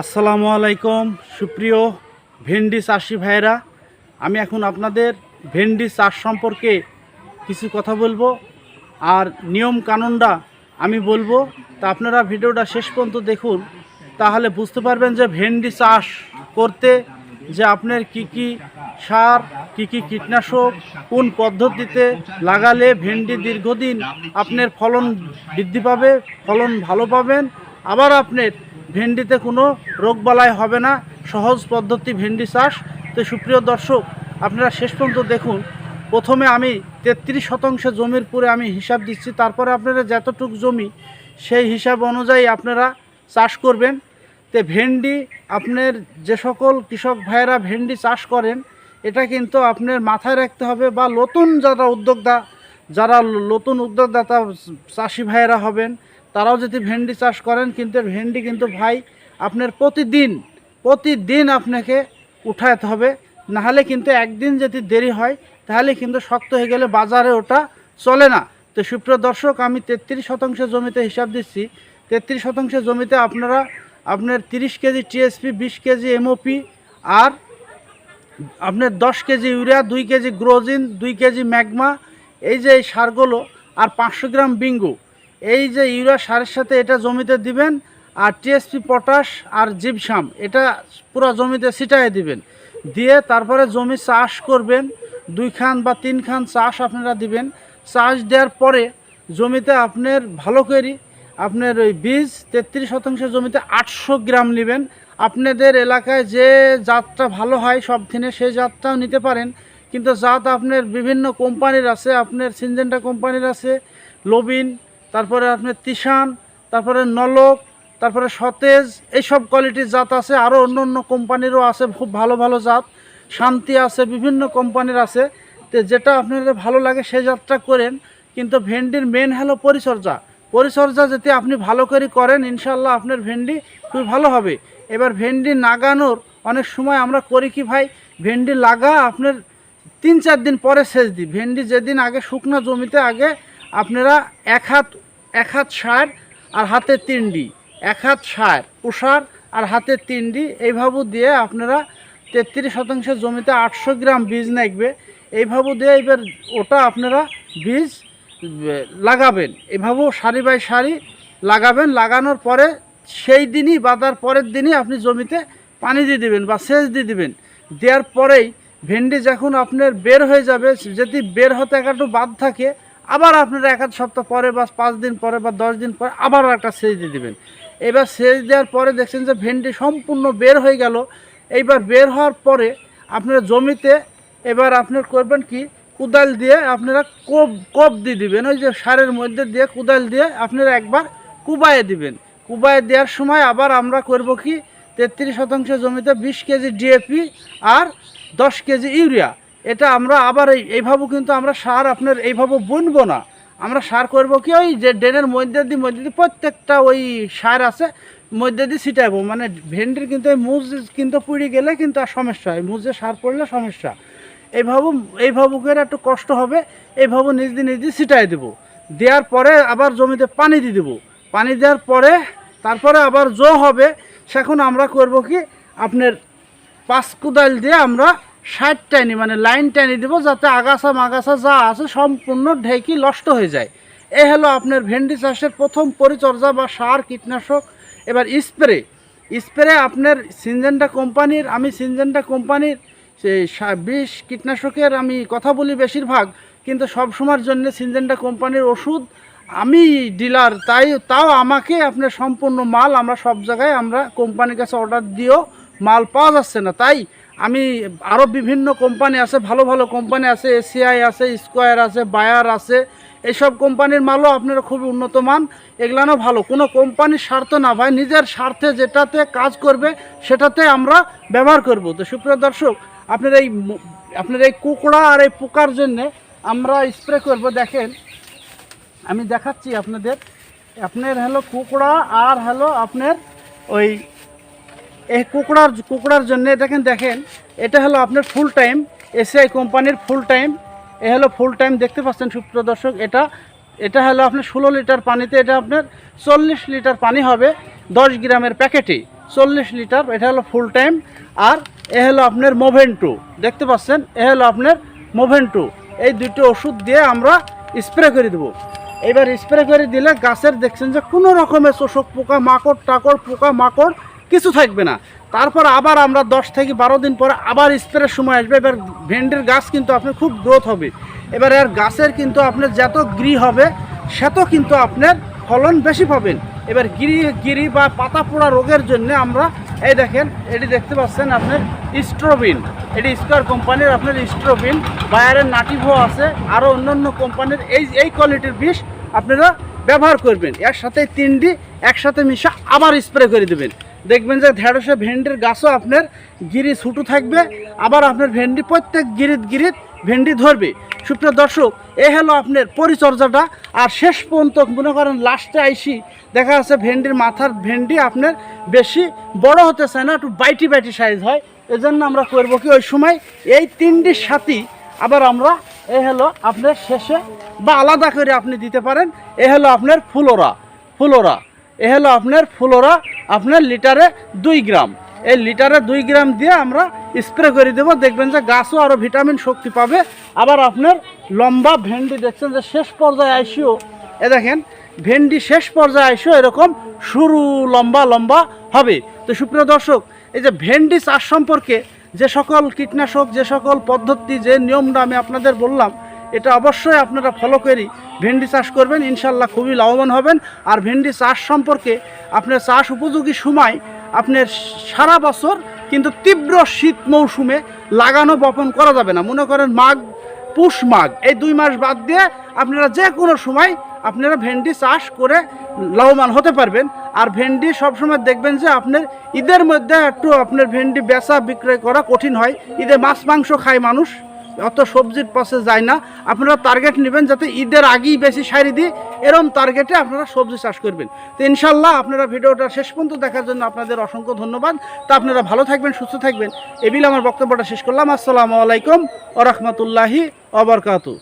আসসালামু আলাইকুম, সুপ্রিয় ভেন্ডি চাষি ভাইরা আমি এখন আপনাদের ভেন্ডি চাষ সম্পর্কে কিছু কথা বলব। আর নিয়ম কানুনটা আমি বলব। তা আপনারা ভিডিওটা শেষ পর্যন্ত দেখুন। তাহলে বুঝতে পারবেন যে ভেন্ডি চাষ করতে যে আপনার কি কি সার, কি কি কীটনাশক, কোন পদ্ধতিতে লাগালে ভেন্ডি দীর্ঘদিন আপনার ফলন বৃদ্ধি পাবে, ফলন ভালো পাবেন। আবার আপনার ভেন্ডিতে কোনো রোগবালাই হবে না, সহজ পদ্ধতি ভেন্ডি চাষ। তো সুপ্রিয় দর্শক, আপনারা শেষ পর্যন্ত দেখুন, প্রথমে আমি তেত্রিশ শতাংশ জমির পুরে আমি হিসাব দিচ্ছি, তারপরে আপনারা যতটুক জমি সেই হিসাব অনুযায়ী আপনারা চাষ করবেন। তে ভেন্ডি, আপনার যে সকল কৃষক ভাইয়েরা ভেন্ডি চাষ করেন, এটা কিন্তু আপনার মাথায় রাখতে হবে বা নতুন যারা উদ্যোক্তা, যারা নতুন উদ্যোক্তা চাষি ভাইয়েরা হবেন। তারাও যদি ভেন্ডি চাষ করেন, কিন্তু ভেন্ডি কিন্তু ভাই আপনার প্রতিদিন প্রতিদিন আপনাকে উঠাতে হবে। নাহলে কিন্তু একদিন যদি দেরি হয়, তাহলে কিন্তু শক্ত হয়ে গেলে বাজারে ওটা চলে না। তো সুপ্রিয় দর্শক, আমি তেত্রিশ শতাংশ জমিতে হিসাব দিচ্ছি। তেত্রিশ শতাংশ জমিতে আপনারা, আপনার তিরিশ কেজি টিএসপি, বিশ কেজি এমওপি আর আপনার দশ কেজি ইউরিয়া, দুই কেজি গ্রোজিন, দুই কেজি ম্যাগমা, এই যে এই সারগুলো, আর পাঁচশো গ্রাম বিঙ্গু এই যে ইউরিয়া সারের সাথে এটা জমিতে দিবেন, আর টিএসপি পটাশ আর জিপসাম, এটা পুরো জমিতে ছিটাই দিবেন। দিয়ে তারপরে জমি চাষ করবেন, দুই খান বা তিন খান চাষ আপনারা দিবেন। চাষ দেওয়ার পরে জমিতে আপনার ভালো করে, আপনার ওই বীজ তেত্রিশ শতাংশ জমিতে আটশো গ্রাম নেবেন। আপনাদের এলাকায় যে জাতটা ভালো হয়, সব দিনে সেই জাতটাও নিতে পারেন। কিন্তু জাত আপনার বিভিন্ন কোম্পানির আছে, আপনার সিনজেন্টা কোম্পানির আছে, লবিন তারপরে আপনার তিশান, তারপরে নলক, তারপরে সতেজ, এইসব কোয়ালিটির জাত আছে। আরও অন্য অন্য কোম্পানিরও আছে, খুব ভালো ভালো জাত। শান্তি আছে, বিভিন্ন কোম্পানির আছে। তো যেটা আপনাদের ভালো লাগে সেই জাতটা করেন। কিন্তু ভেন্ডির মেন হলো পরিচর্যা। পরিচর্যা যদি আপনি ভালো করে করেন ইনশাল্লাহ আপনার ভেন্ডি খুব ভালো হবে। এবার ভেন্ডি লাগানোর অনেক সময় আমরা করি কি ভাই, ভেন্ডি লাগা আপনার তিন চার দিন পরে সেচ দিই ভেন্ডি যেদিন আগে শুকনো জমিতে আগে আপনারা এক হাত এক হাত সার আর হাতে তিনডি। এক হাত সার উষার আর হাতে তিনডি। এইভাবে দিয়ে আপনারা তেত্রিশ শতাংশ জমিতে আটশো গ্রাম বীজ নাকবে। এইভাবে দিয়ে এবার ওটা আপনারা বীজ লাগাবেন। এভাবেও সারি বাই সারি লাগাবেন। লাগানোর পরে সেই দিনই বা তার পরের দিনই আপনি জমিতে পানি দিয়ে দিবেন বা সেচ দিয়ে দিবেন। দেওয়ার পরেই ভেন্ডি যখন আপনার বের হয়ে যাবে যদি বের হতে একটু বাদ থাকে আবার আপনারা এক সপ্তাহ পরে বা পাঁচ দিন পরে বা দশ দিন পরে আবার একটা সেচ দিয়ে দিবেন। এবার সেচ দেওয়ার পরে দেখছেন যে ভেন্ডি সম্পূর্ণ বের হয়ে গেল। এইবার বের হওয়ার পরে আপনার জমিতে এবার আপনার করবেন কি? কোদাল দিয়ে আপনারা কোপ কোপ দিয়ে দিবেন। ওই যে সারের মধ্যে দিয়ে কোদাল দিয়ে আপনারা একবার কুবায়ে দিবেন। কুবায়ে দেওয়ার সময় আবার আমরা করব কি? তেত্রিশ শতাংশ জমিতে বিশ কেজি ডিএপি আর দশ কেজি ইউরিয়া। এটা আমরা আবার এই এইভাবে কিন্তু আমরা সার আপনার এইভাবে বুনবো না। আমরা সার করব কি ওই যে ড্রেনের মধ্যে দিয়ে মধ্যে দিয়ে প্রত্যেকটা ওই সার আছে, মধ্যে দিয়ে ছিটাইবো। মানে ভেন্ডির কিন্তু এই মুজ কিন্তু পুড়ে গেলে কিন্তু আর সমস্যা হয়। মুজে সার পড়লে সমস্যা। এইভাবে এইভাবে করে একটু কষ্ট হবে। এইভাবে নিজ দিয়ে নিজ দিয়ে ছিটাই দেবো। দেওয়ার পরে আবার জমিতে পানি দিয়ে দেবো। পানি দেওয়ার পরে তারপরে আবার জো হবে। সেখন আমরা করব কি আপনার পাঁচ কোদাল দিয়ে আমরা ষাট টাইনি মানে লাইন টাইনি দেবো যাতে আগাছা মাগাছা যা আছে সম্পূর্ণ ঢেকি নষ্ট হয়ে যায়। এ হলো আপনার ভেন্ডি চাষের প্রথম পরিচর্যা বা সার কীটনাশক। এবার স্প্রে। স্প্রে আপনার সিনজেন্টা কোম্পানির, আমি সিনজেন্টা কোম্পানির সেই বিষ কীটনাশকের আমি কথা বলি বেশিরভাগ, কিন্তু সব সময়ের জন্য সিনজেন্টা কোম্পানির ওষুধ আমি ডিলার, তাই তাও আমাকে আপনার সম্পূর্ণ মাল আমরা সব জায়গায় আমরা কোম্পানির কাছে অর্ডার দিয়েও মাল পাওয়া যাচ্ছে না। তাই আমি আরও বিভিন্ন কোম্পানি আছে, ভালো ভালো কোম্পানি আছে এসিআই আছে স্কোয়ার আছে বায়ার আছে এইসব কোম্পানির মালও আপনারা খুবই উন্নত মান, এগুলানো ভালো। কোনো কোম্পানির স্বার্থ না ভাই, নিজের স্বার্থে যেটাতে কাজ করবে, সেটাতে আমরা ব্যবহার করব। তো সুপ্রিয় দর্শক, আপনার এই আপনার এই কুকড়া আর এই পোকার জন্যে আমরা স্প্রে করব, দেখেন। আমি দেখাচ্ছি আপনাদের। আপনার হলো কুকড়া আর হলো আপনার ওই এই কুকড়ার কুকড়ার জন্য দেখেন দেখেন, এটা হলো আপনার ফুল টাইম এসিআই কোম্পানির ফুল টাইম এ হলো ফুল টাইম দেখতে পাচ্ছেন সুপ্রিয় দর্শক, এটা এটা হলো আপনার ষোলো লিটার পানিতে, এটা আপনার চল্লিশ লিটার পানি হবে দশ গ্রামের প্যাকেটে। চল্লিশ লিটার, এটা হলো ফুল টাইম আর এ হলো আপনার মোভেন্টু দেখতে পাচ্ছেন, এ হলো আপনার মোভেন্টু এই দুটো ওষুধ দিয়ে আমরা স্প্রে করে দেবো। এবার স্প্রে করে দিলে গাছের দেখছেন যে কোনো রকমের শোষক পোকা, মাকড়, টাকড়, পোকা, মাকড় কিছু থাকবে না। তারপর আবার আমরা দশ থেকে বারো দিন পরে আবার স্প্রের সময় আসবে। এবার ভেন্ডির গাছ কিন্তু আপনার খুব গ্রোথ হবে। এবার এর গাছের কিন্তু আপনার যত গ্রি হবে, সেত কিন্তু আপনার ফলন বেশি পাবেন। এবার গিরি গিরি বা পাতা পোড়া রোগের জন্য আমরা এই দেখেন, এটি দেখতে পাচ্ছেন আপনার স্ট্রোবিন। এটি স্কোয়ার কোম্পানির আপনার স্ট্রোবিন। বায়ারের নাটিভো আছে আরও অন্যান্য কোম্পানির এই এই কোয়ালিটির বিষ আপনারা ব্যবহার করবেন। এর সাথে তিনটি একসাথে মিশা আবার স্প্রে করে দেবেন। দেখবেন যে ঢেঁড়সে ভেন্ডির গাছও আপনার গিরি ছুটু থাকবে, আবার আপনার ভেন্ডি প্রত্যেক গিরিত গিরিত ভেন্ডি ধরবে। সুপ্রিয় দর্শক, এ হলো আপনার পরিচর্যাটা। আর শেষ পর্যন্ত মনে করেন লাস্টে আইসি, দেখা যাচ্ছে ভেন্ডির মাথার ভেন্ডি আপনার বেশি বড় হতে চায় না, একটু বাইটি বাইটি সাইজ হয়। এজন্য আমরা করব কি ওই সময় এই তিনটির সাথী আবার আমরা এ হলো আপনার শেষে বা আলাদা করে আপনি দিতে পারেন। এ হলো আপনার ফুলোরা ফুলোরা এ হলো আপনার ফুলোরা আপনার লিটারে দুই গ্রাম। এই লিটারে দুই গ্রাম দিয়ে আমরা স্প্রে করে দেবো। দেখবেন যে গাছও আরও ভিটামিন শক্তি পাবে। আবার আপনার লম্বা ভেন্ডি দেখছেন যে শেষ পর্যায়ে আইসিও, এ দেখেন, ভেন্ডি শেষ পর্যায়ে আইসিও এরকম সরু, লম্বা লম্বা হবে। তো সুপ্রিয় দর্শক, এই যে ভেন্ডি চাষ সম্পর্কে যে সকল কীটনাশক, যে সকল পদ্ধতি, যে নিয়মটা আমি আপনাদের বললাম এটা অবশ্যই আপনারা ফলো করি। ভেন্ডি চাষ করবেন, ইনশাল্লাহ খুবই লাভবান হবেন। আর ভেন্ডি চাষ সম্পর্কে আপনার চাষ উপযোগী সময় আপনার সারা বছর কিন্তু তীব্র শীত মৌসুমে লাগানো বপন করা যাবে না। মনে করেন মাঘ, পুষ মাঘ, এই দুই মাস বাদ দিয়ে আপনারা যে কোনো সময় আপনারা ভেন্ডি চাষ করে লাভবান হতে পারবেন। আর ভেন্ডি সবসময় দেখবেন যে আপনার ঈদের মধ্যে একটু আপনার ভেন্ডি বেচা বিক্রয় করা কঠিন হয়। ঈদে মাছ, মাংস খায় মানুষ। অত সবজির পাশে যায় না। আপনারা টার্গেট নেবেন যাতে ঈদের আগেই বেশি সারি দিয়ে এরম টার্গেটে আপনারা সবজি চাষ করবেন। তো ইনশাল্লাহ আপনারা ভিডিওটা শেষ পর্যন্ত দেখার জন্য আপনাদের অসংখ্য ধন্যবাদ। তা আপনারা ভালো থাকবেন, সুস্থ থাকবেন। এবিল আমার বক্তব্যটা শেষ করলাম। আসসালামু আলাইকুম ও রহমতুল্লাহি অবরকাতু